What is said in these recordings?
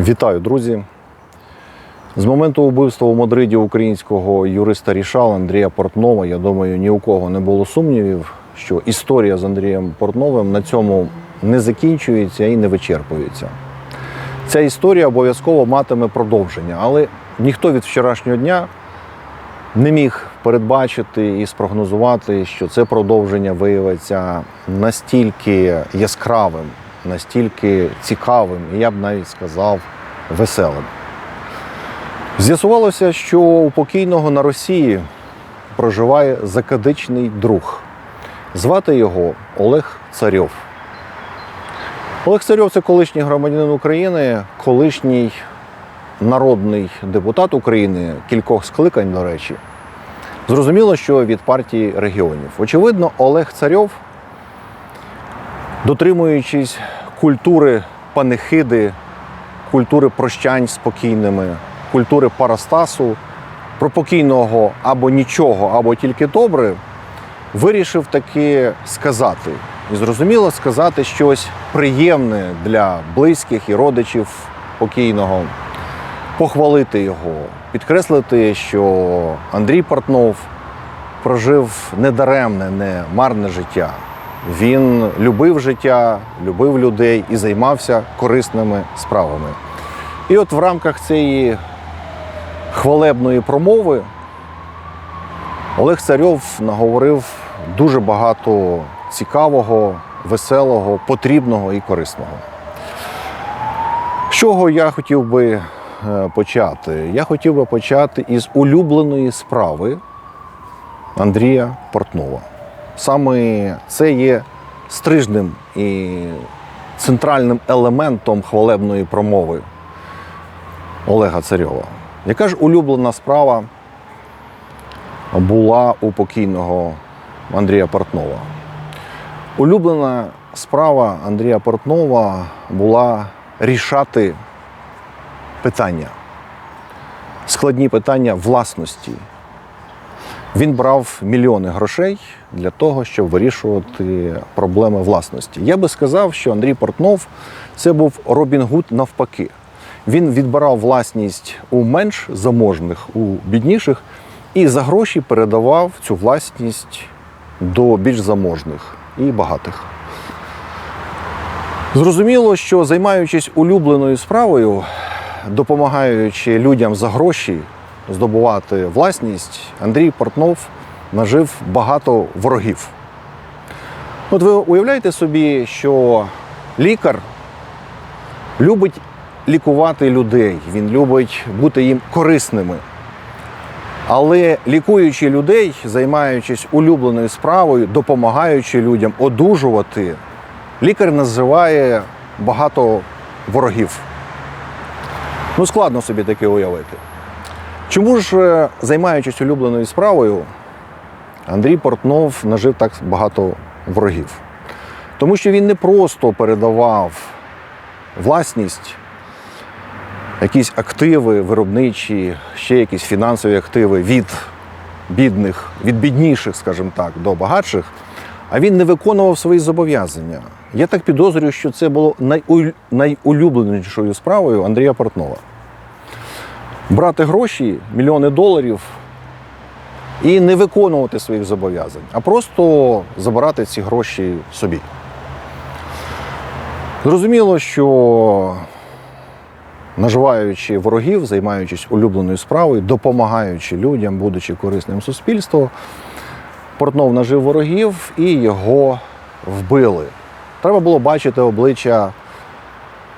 Вітаю, друзі! З моменту вбивства у Мадриді українського юриста Рішала Андрія Портнова, я думаю, ні у кого не було сумнівів, що історія з Андрієм Портновим на цьому не закінчується і не вичерпується. Ця історія обов'язково матиме продовження, але ніхто від вчорашнього дня не міг передбачити і спрогнозувати, що це продовження виявиться настільки яскравим, настільки цікавим, і я б навіть сказав, веселим. З'ясувалося, що у покійного на Росії проживає закадичний друг. Звати його Олег Царьов. Олег Царьов це колишній громадянин України, колишній народний депутат України кількох скликань, до речі. Зрозуміло, що від партії регіонів. Очевидно, Олег Царьов, дотримуючись культури панихиди, культури прощань спокійними, культури парастасу, про покійного або нічого, або тільки добре, вирішив таки сказати. І зрозуміло сказати щось приємне для близьких і родичів покійного, похвалити його, підкреслити, що Андрій Портнов прожив недаремне, не марне життя. Він любив життя, любив людей і займався корисними справами. І от в рамках цієї хвалебної промови Олег Царьов наговорив дуже багато цікавого, веселого, потрібного і корисного. З чого я хотів би е, почати? Я хотів би почати із улюбленої справи Андрія Портнова. Саме це є стрижним і центральним елементом хвалебної промови Олега Царьова. Яка ж улюблена справа була у покійного Андрія Портнова? Улюблена справа Андрія Портнова була рішати питання, складні питання власності. Він брав мільйони грошей для того, щоб вирішувати проблеми власності. Я би сказав, що Андрій Портнов це був Робін Гуд навпаки. Він відбирав власність у менш заможних, у бідніших, і за гроші передавав цю власність до більш заможних і багатих. Зрозуміло, що займаючись улюбленою справою, допомагаючи людям за гроші здобувати власність, Андрій Портнов нажив багато ворогів. От ви уявляєте собі, що лікар любить лікувати людей, він любить бути їм корисними. Але лікуючи людей, займаючись улюбленою справою, допомагаючи людям одужувати, лікар називає багато ворогів. Ну, складно собі таке уявити. Чому ж, е, займаючись улюбленою справою, Андрій Портнов нажив так багато ворогів? Тому що він не просто передавав власність, якісь активи виробничі, ще якісь фінансові активи від бідних, від бідніших, скажімо так, до багатших, а він не виконував свої зобов'язання. Я так підозрюю, що це було найулюбленішою справою Андрія Портнова брати гроші, мільйони доларів і не виконувати своїх зобов'язань, а просто забирати ці гроші собі. Зрозуміло, що наживаючи ворогів, займаючись улюбленою справою, допомагаючи людям, будучи корисним суспільству, Портнов нажив ворогів і його вбили. Треба було бачити обличчя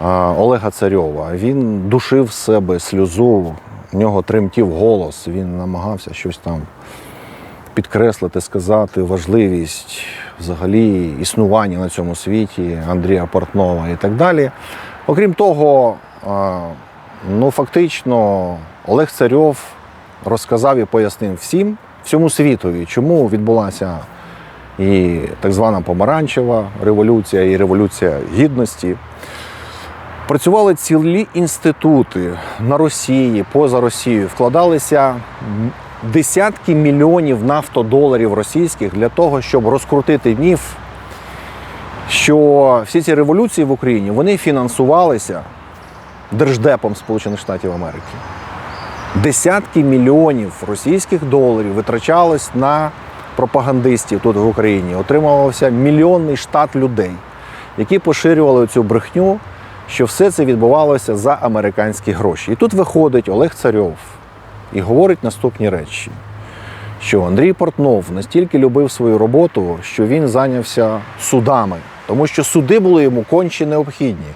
Олега Царьова. Він душив себе сльозу, в нього тремтів голос, він намагався щось там підкреслити, сказати важливість взагалі існування на цьому світі Андрія Портнова і так далі. Окрім того, ну фактично Олег Царьов розказав і пояснив всім, всьому світові, чому відбулася і так звана помаранчева революція, і революція гідності. Працювали цілі інститути на Росії, поза Росією, вкладалися десятки мільйонів нафтодоларів російських для того, щоб розкрутити міф, що всі ці революції в Україні вони фінансувалися держдепом Сполучених Штатів Америки. Десятки мільйонів російських доларів витрачалось на пропагандистів тут в Україні. Отримувався мільйонний штат людей, які поширювали цю брехню, що все це відбувалося за американські гроші. І тут виходить Олег Царьов і говорить наступні речі що Андрій Портнов настільки любив свою роботу, що він зайнявся судами, тому що суди були йому конче необхідні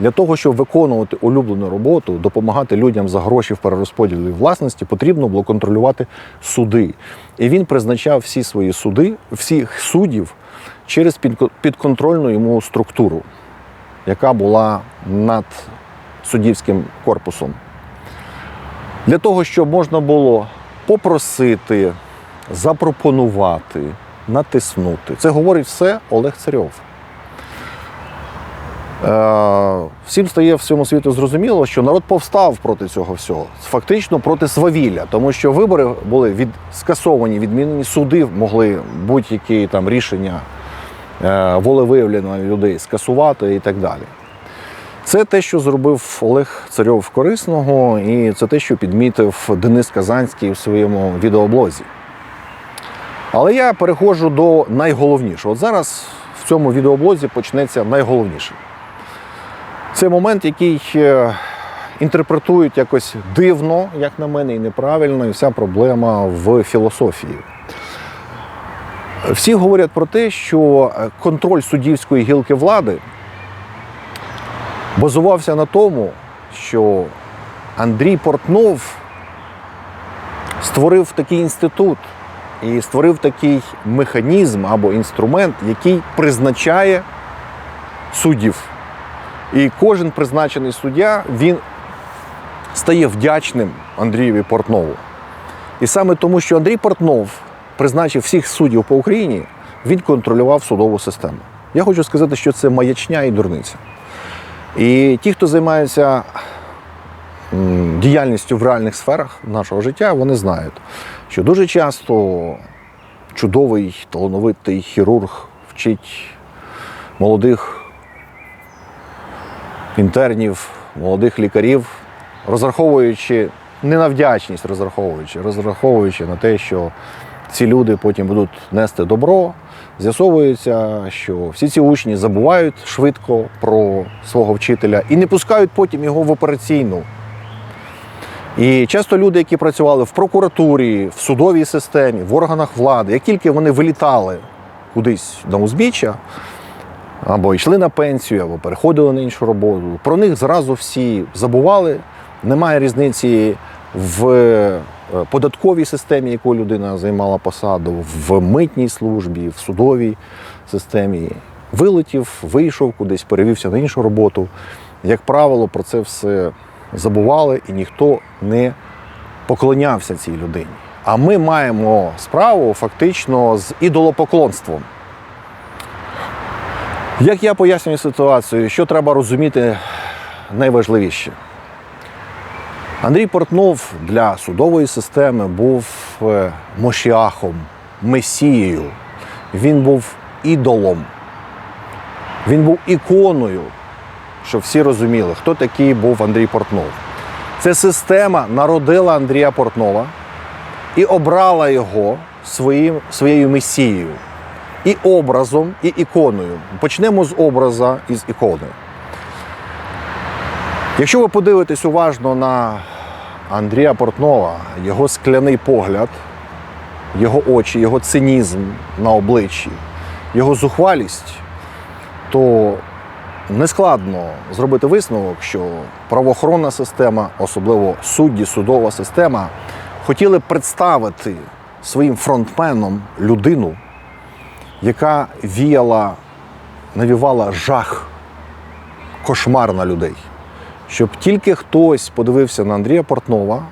для того, щоб виконувати улюблену роботу, допомагати людям за гроші в перерозподілі власності, потрібно було контролювати суди. І він призначав всі свої суди, всіх суддів через підко- підконтрольну йому структуру, яка була над суддівським корпусом. Для того, щоб можна було попросити, запропонувати, натиснути. Це говорить все Олег Царьов. Е, всім стає всьому світу зрозуміло, що народ повстав проти цього всього, фактично проти свавілля, тому що вибори були від, скасовані, відмінені суди могли будь-які там рішення е, волевиявленої людей скасувати і так далі. Це те, що зробив Олег Царьов корисного, і це те, що підмітив Денис Казанський у своєму відеоблозі. Але я переходжу до найголовнішого. От зараз в цьому відеоблозі почнеться найголовніше. Це момент, який е, інтерпретують якось дивно, як на мене, і неправильно, і вся проблема в філософії. Всі говорять про те, що е, контроль суддівської гілки влади базувався на тому, що Андрій Портнов створив такий інститут і створив такий механізм або інструмент, який призначає суддів. І кожен призначений суддя він стає вдячним Андрієві Портнову. І саме тому, що Андрій Портнов призначив всіх суддів по Україні, він контролював судову систему. Я хочу сказати, що це маячня і дурниця. І ті, хто займається діяльністю в реальних сферах нашого життя, вони знають, що дуже часто чудовий талановитий хірург вчить молодих інтернів, молодих лікарів, розраховуючи не на вдячність, розраховуючи, розраховуючи на те, що ці люди потім будуть нести добро. З'ясовується, що всі ці учні забувають швидко про свого вчителя і не пускають потім його в операційну. І часто люди, які працювали в прокуратурі, в судовій системі, в органах влади, як тільки вони вилітали кудись на узбіччя, або йшли на пенсію, або переходили на іншу роботу, про них зразу всі забували. Немає різниці в податковій системі, яку людина займала посаду, в митній службі, в судовій системі. Вилетів, вийшов кудись, перевівся на іншу роботу. Як правило, про це все забували і ніхто не поклонявся цій людині. А ми маємо справу фактично з ідолопоклонством. Як я пояснюю ситуацію, що треба розуміти найважливіше? Андрій Портнов для судової системи був е, мошіахом, месією. Він був ідолом. Він був іконою, щоб всі розуміли, хто такий був Андрій Портнов. Ця система народила Андрія Портнова і обрала його своїм, своєю месією. І образом, і іконою. Почнемо з образа і з ікони. Якщо ви подивитесь уважно на Андрія Портнова, його скляний погляд, його очі, його цинізм на обличчі, його зухвалість, то нескладно зробити висновок, що правоохоронна система, особливо судді, судова система, хотіли представити своїм фронтменом людину, яка віяла, навівала жах, кошмар на людей. Щоб тільки хтось подивився на Андрія Портнова,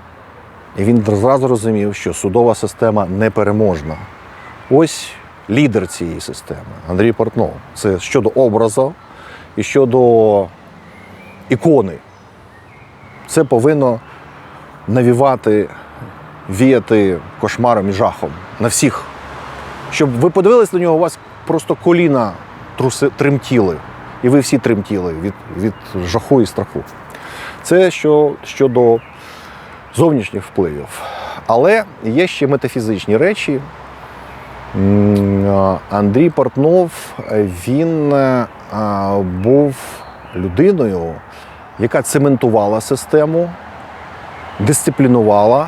і він зразу розумів, що судова система непереможна. Ось лідер цієї системи Андрій Портнов. Це щодо образу і щодо ікони. Це повинно навівати, віяти кошмаром і жахом на всіх. Щоб ви подивились на нього, у вас просто коліна труси, тремтіли, і ви всі тремтіли від, від жаху і страху. Це що, щодо зовнішніх впливів. Але є ще метафізичні речі. Андрій Портнов він е, був людиною, яка цементувала систему, дисциплінувала,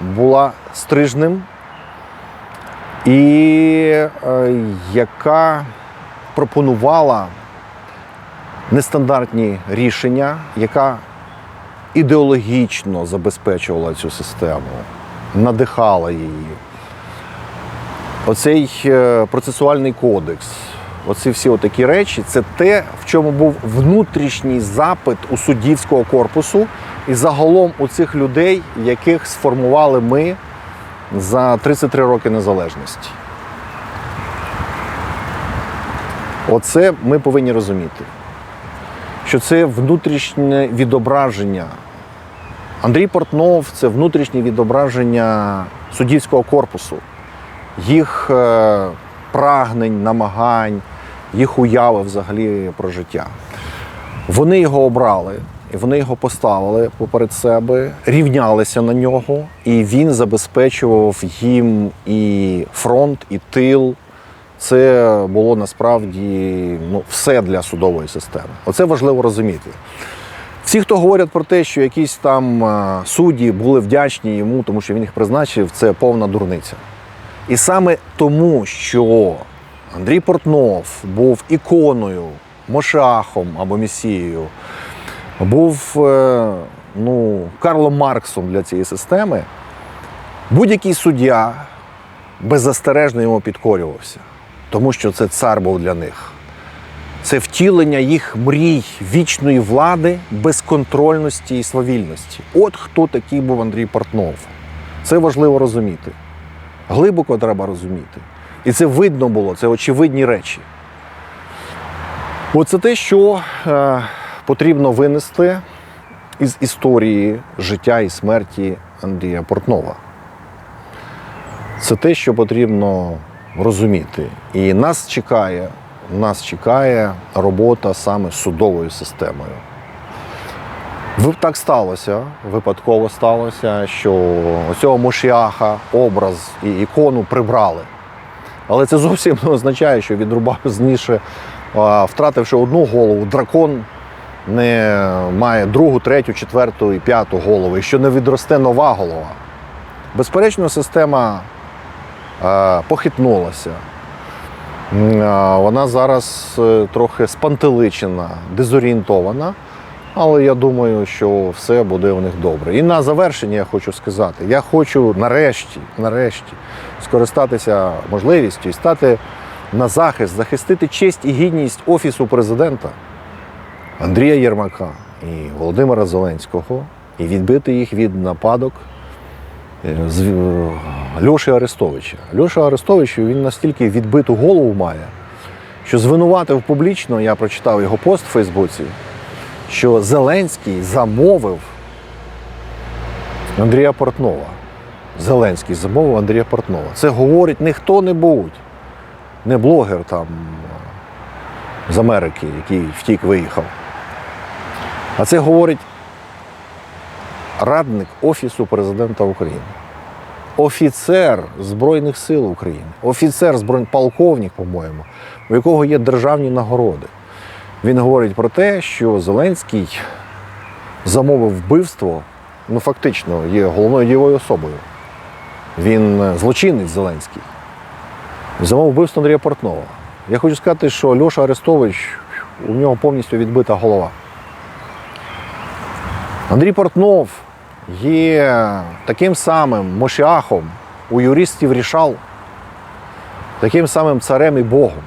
була стрижним і е, яка пропонувала нестандартні рішення, яка ідеологічно забезпечувала цю систему, надихала її. Оцей е, процесуальний кодекс, оці всі такі речі, це те, в чому був внутрішній запит у суддівського корпусу і загалом у цих людей, яких сформували ми за 33 роки незалежності. Оце ми повинні розуміти, що це внутрішнє відображення. Андрій Портнов це внутрішнє відображення суддівського корпусу, їх е, прагнень, намагань, їх уяви взагалі про життя. Вони його обрали, і вони його поставили поперед себе, рівнялися на нього, і він забезпечував їм і фронт, і тил. Це було насправді ну, все для судової системи. Оце важливо розуміти. Всі, хто говорять про те, що якісь там е, судді були вдячні йому, тому що він їх призначив, це повна дурниця. І саме тому, що Андрій Портнов був іконою, мошахом або месією, був е, ну, Карлом Марксом для цієї системи, будь-який суддя беззастережно йому підкорювався, тому що це цар був для них. Це втілення їх мрій вічної влади, безконтрольності і свавільності. От хто такий був Андрій Портнов. Це важливо розуміти. Глибоко треба розуміти. І це видно було, це очевидні речі. Оце те, що е, потрібно винести із історії життя і смерті Андрія Портнова. Це те, що потрібно розуміти. І нас чекає, нас чекає робота саме з судовою системою. Так сталося, випадково сталося, що оцього Мошіаха, образ і ікону прибрали. Але це зовсім не означає, що відрубав зніше, втративши одну голову, дракон не має другу, третю, четверту і п'яту голову, і що не відросте нова голова. Безперечно, система похитнулася. Вона зараз е, трохи спантеличена, дезорієнтована, але я думаю, що все буде у них добре. І на завершення я хочу сказати: я хочу нарешті, нарешті скористатися можливістю і стати на захист, захистити честь і гідність Офісу президента Андрія Єрмака і Володимира Зеленського і відбити їх від нападок е, Льоші Арестовича. Льоша Арестович він настільки відбиту голову має, що звинуватив публічно, я прочитав його пост в Фейсбуці, що Зеленський замовив Андрія Портнова. Зеленський замовив Андрія Портнова. Це говорить не хто-небудь, не блогер там з Америки, який втік, виїхав. А це говорить радник Офісу президента України, офіцер Збройних сил України, офіцер збройних полковник, по-моєму, у якого є державні нагороди. Він говорить про те, що Зеленський замовив вбивство, ну фактично є головною дієвою особою. Він е, злочинець Зеленський. Замовив вбивство Андрія Портнова. Я хочу сказати, що Льоша Арестович, у нього повністю відбита голова. Андрій Портнов є таким самим мошіахом у юристів рішал, таким самим царем і Богом,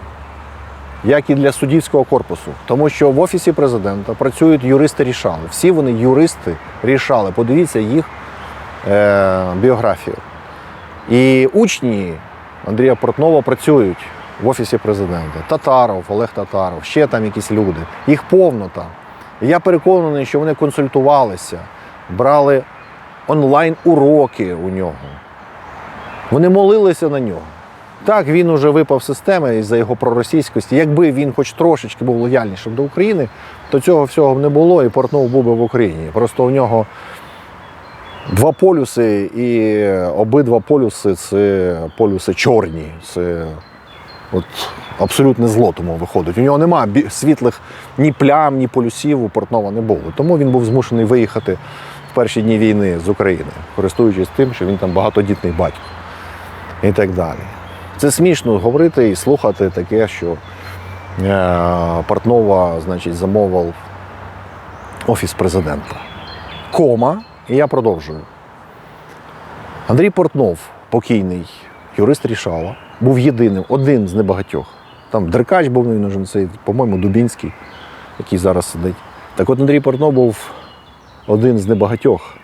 як і для суддівського корпусу. Тому що в Офісі президента працюють юристи рішали. Всі вони юристи рішали. Подивіться їх е, біографію. І учні Андрія Портнова працюють в Офісі президента. Татаров, Олег Татаров, ще там якісь люди. Їх повно там. Я переконаний, що вони консультувалися, брали онлайн-уроки у нього. Вони молилися на нього. Так, він уже випав з системи із-за його проросійськості. Якби він хоч трошечки був лояльнішим до України, то цього всього б не було і Портнов був би в Україні. Просто у нього два полюси, і обидва полюси це полюси чорні. Це от абсолютне зло тому виходить. У нього немає світлих ні плям, ні полюсів у Портнова не було. Тому він був змушений виїхати в перші дні війни з України, користуючись тим, що він там багатодітний батько і так далі. Це смішно говорити і слухати таке, що е, Портнова значить, замовив офіс президента. Кома, і я продовжую. Андрій Портнов, покійний юрист Рішала, був єдиним, один з небагатьох. Там Деркач був він по-моєму, Дубінський, який зараз сидить. Так от Андрій Портнов був один з небагатьох,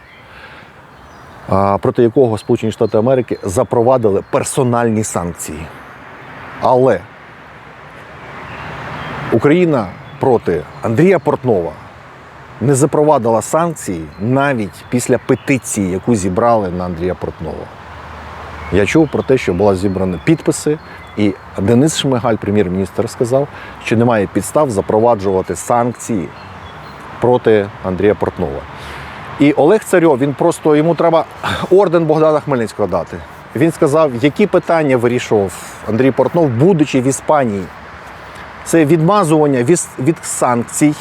проти якого Сполучені Штати Америки запровадили персональні санкції. Але Україна проти Андрія Портнова не запровадила санкції навіть після петиції, яку зібрали на Андрія Портнова. Я чув про те, що були зібрані підписи, і Денис Шмигаль, прем'єр-міністр, сказав, що немає підстав запроваджувати санкції проти Андрія Портнова. І Олег Царьов, він просто йому треба орден Богдана Хмельницького дати. Він сказав, які питання вирішував Андрій Портнов, будучи в Іспанії. Це відмазування від, санкцій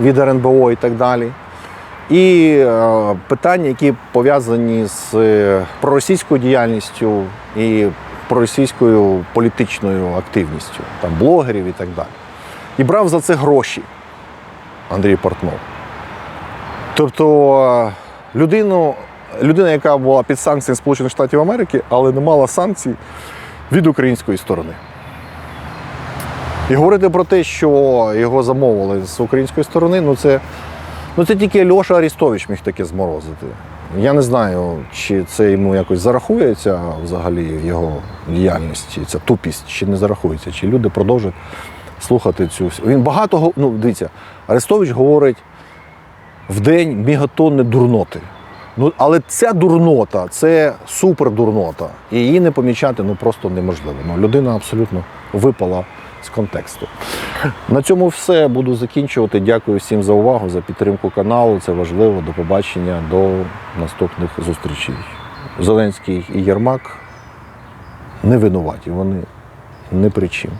від РНБО і так далі. І е, питання, які пов'язані з е, проросійською діяльністю і проросійською політичною активністю, там блогерів і так далі. І брав за це гроші Андрій Портнов. Тобто е, людину, людина, яка була під санкціями Сполучених Штатів Америки, але не мала санкцій від української сторони. І говорити про те, що його замовили з української сторони, ну це, ну це тільки Льоша Арістович міг таке зморозити. Я не знаю, чи це йому якось зарахується взагалі в його діяльності, ця тупість, чи не зарахується, чи люди продовжать слухати цю. Він багато ну, дивіться, Арестович говорить в день мегатонни дурноти. Ну, але ця дурнота це супер дурнота. І її не помічати ну, просто неможливо. Ну, людина абсолютно випала з контексту. На цьому все буду закінчувати. Дякую всім за увагу, за підтримку каналу. Це важливо. До побачення, до наступних зустрічей. Зеленський і Єрмак не винуваті, вони не при чим.